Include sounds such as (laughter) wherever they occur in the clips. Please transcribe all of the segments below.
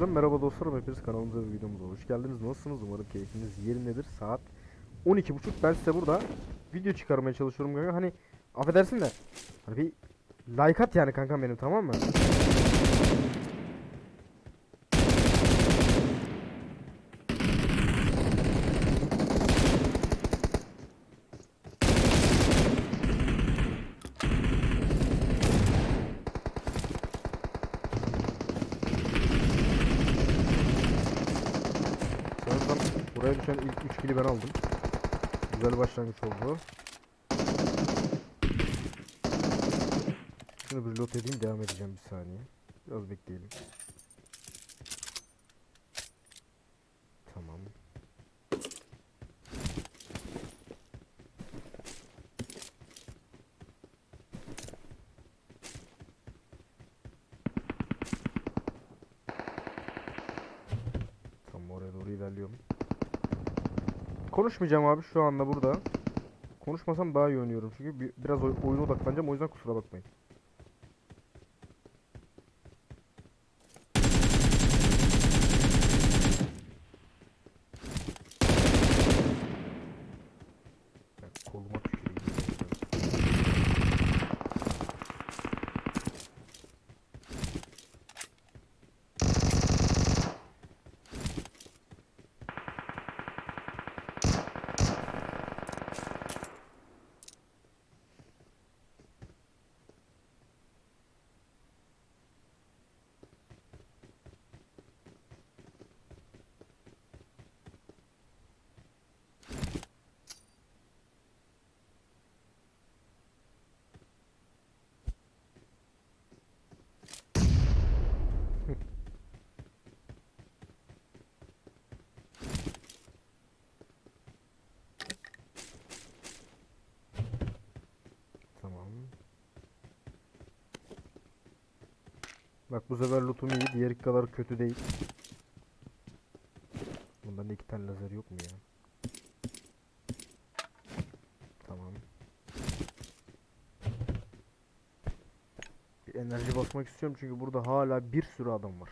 Canlarım, merhaba dostlarım. Hepiniz kanalımıza ve videomuza hoş geldiniz. Nasılsınız? Umarım keyfiniz yerindedir. Saat 12.30. Ben size burada video çıkarmaya çalışıyorum kanka. Hani affedersin de hani bir like at yani kankam benim tamam mı? 3 kili ben aldım. Güzel başlangıç oldu. Şunu bir lot edeyim devam edeceğim bir saniye. Biraz bekleyelim. Tamam. Tam oraya doğru ilerliyorum. Konuşmayacağım abi şu anda burada. Konuşmasam daha iyi oynuyorum çünkü bir- biraz oy- oyuna odaklanacağım o yüzden kusura bakmayın. Ben koluma tüküreyim. Tamam. Bak bu sefer lootum iyi. Diğer kadar kötü değil. Bundan da iki tane lazer yok mu ya? Tamam. Bir enerji basmak istiyorum çünkü burada hala bir sürü adam var.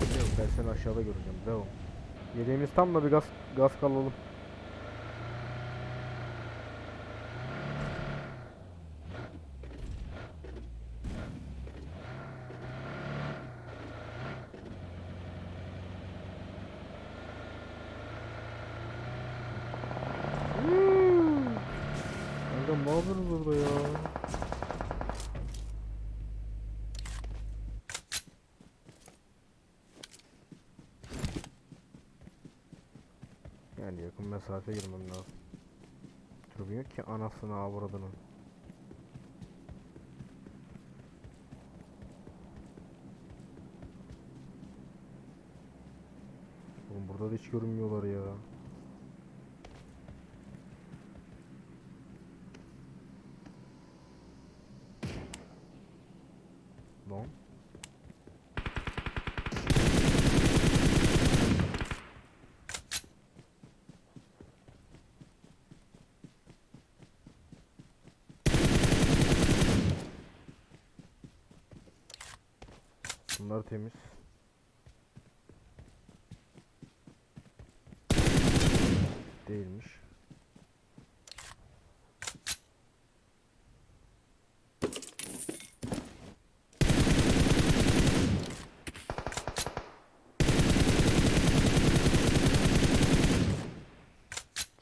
Yok ben seni aşağıda göreceğim. Devam. Yediğimiz tam da bir gaz gaz kalalım. Hmm. Kanka ne yapıyoruz burada ya? Yani yakın mesafe girmem lazım. Durmuyor ki anasını avradını. Oğlum burada da hiç görünmüyorlar ya. Lan. Bunlar temiz. Değilmiş.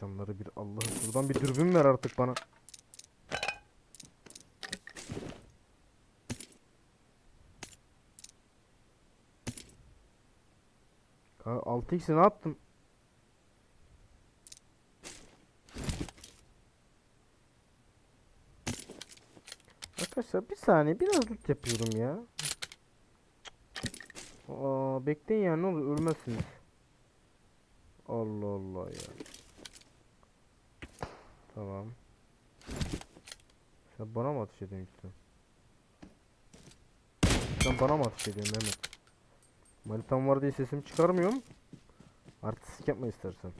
Camları bir Allah'ım şuradan bir dürbün ver artık bana. Kanka 6x'i ne yaptım? Arkadaşlar bir saniye biraz loot yapıyorum ya. Aa, bekleyin ya ne olur ölmezsiniz. Allah Allah ya. Tamam. Sen bana mı ateş ediyorsun? Sen bana mı ateş ediyorsun Mehmet? Manitam var diye sesimi çıkarmıyorum. Artistik yapma istersen.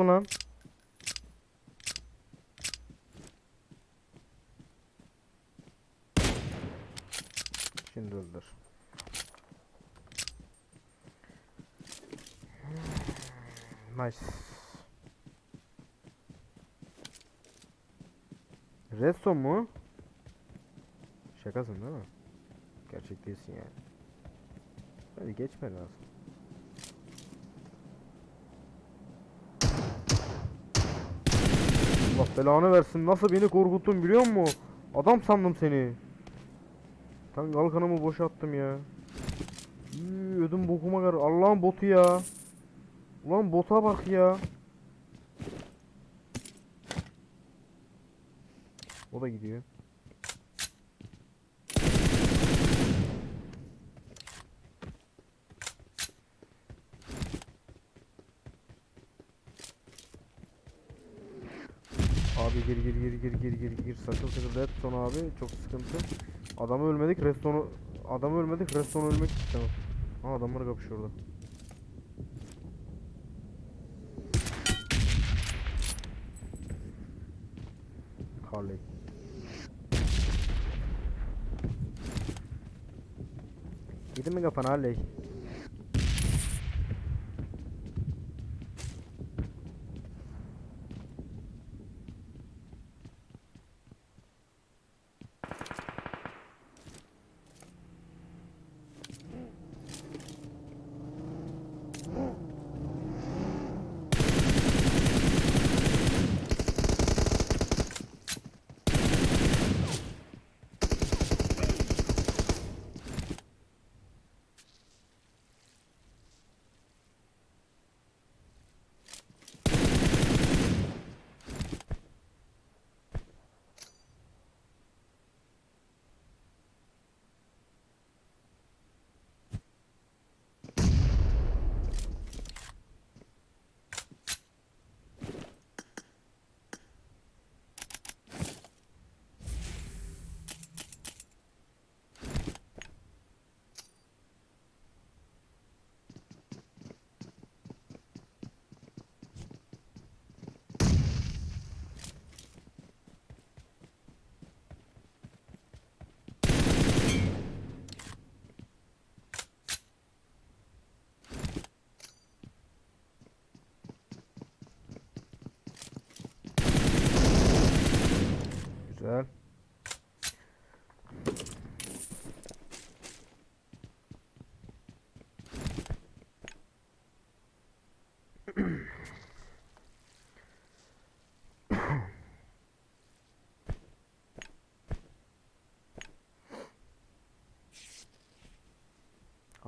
Mü lan? Şimdi öldür. Nice. Redstone mu? Şakasın değil mi? Gerçek değilsin yani. Hadi geçme lazım. Allah belanı versin. Nasıl beni korkuttun biliyor musun? Adam sandım seni. Ben kalkanımı boşalttım ya. Yii, ödüm bokuma kar. Allah'ın botu ya. Ulan bota bak ya. O da gidiyor. Abi gir gir gir gir gir gir gir sakın sakın redstone abi çok sıkıntı. Adamı ölmedik redstone'u adamı ölmedik redstone ölmek istemem. Aa adamlar kapışıyor orada. Harley. Yedi mi kafana Harley?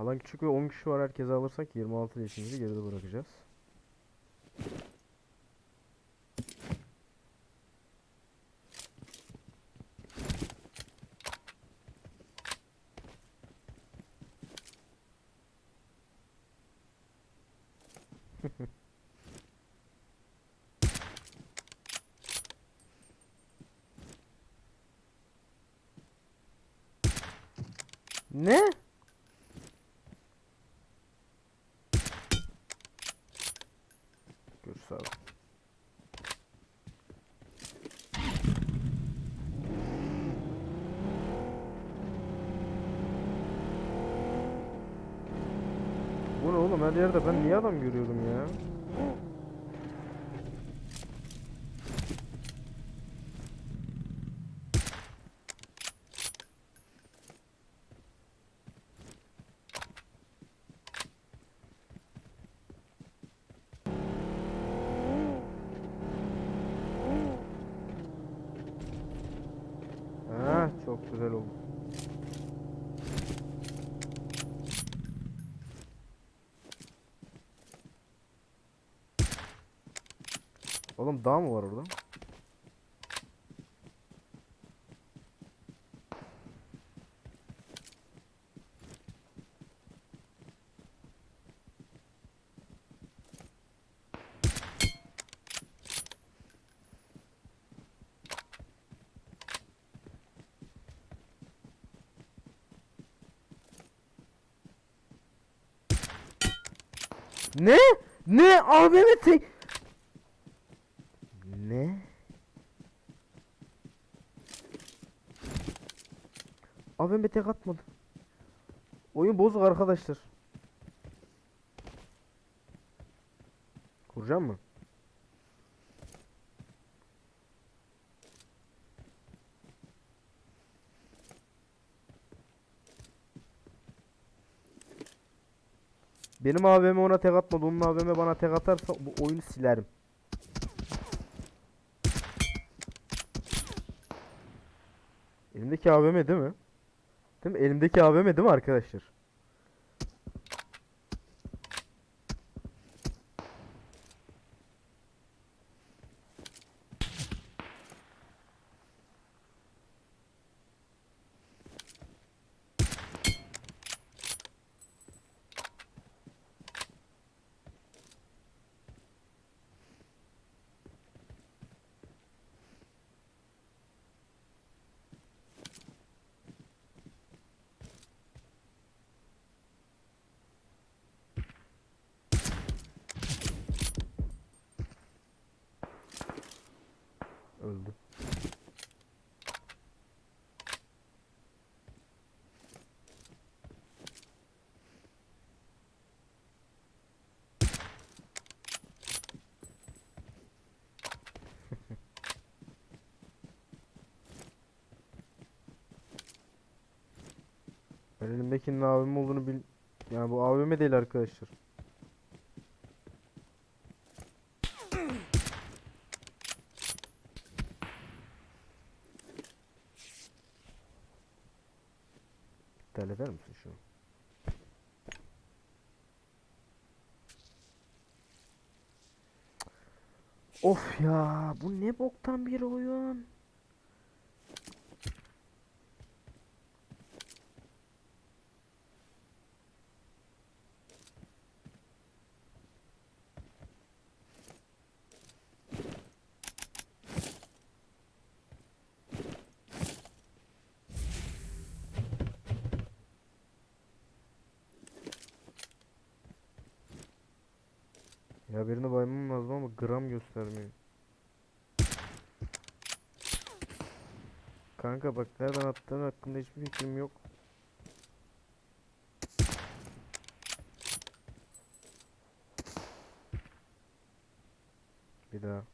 Alan küçük ve 10 kişi var herkese alırsak 26 yaşımızı geride bırakacağız. (laughs) Ne? Görüş abi. Bu ne oğlum her yerde ben niye adam görüyorum ya? Ha, çok güzel oldu. Oğlum dağ mı var orada? Ne? Ne? AVM tek... Ne? AVM tek atmadı. Oyun bozuk arkadaşlar. Kuracağım mı? Benim AVM ona tek atmadı. Onun AVM bana tek atarsa bu oyunu silerim. Elimdeki AVM değil mi? Değil mi? Elimdeki AVM değil mi arkadaşlar? Ben elimdekinin AVM olduğunu bil... Yani bu AVM değil arkadaşlar. İptal eder misin şunu? Of ya bu ne boktan bir oyun. Ya birini baymam lazım ama gram göstermiyor. Kanka bak nereden attığın hakkında hiçbir fikrim yok. Bir daha.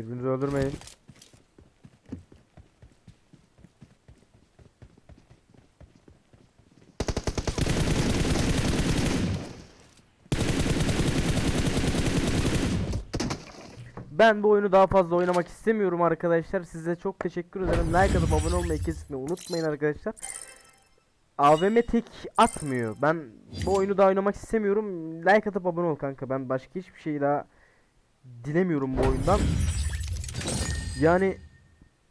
Birbirinizi öldürmeyin. Ben bu oyunu daha fazla oynamak istemiyorum arkadaşlar. Size çok teşekkür ederim. Like atıp abone olmayı kesinlikle unutmayın arkadaşlar. AVM tek atmıyor. Ben bu oyunu daha oynamak istemiyorum. Like atıp abone ol kanka. Ben başka hiçbir şey daha dilemiyorum bu oyundan. Yani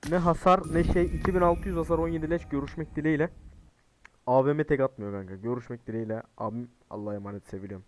ne hasar ne şey 2600 hasar 17 leş görüşmek dileğiyle. AVM tek atmıyor kanka. Görüşmek dileğiyle. Abim Allah'a emanet seviliyorum.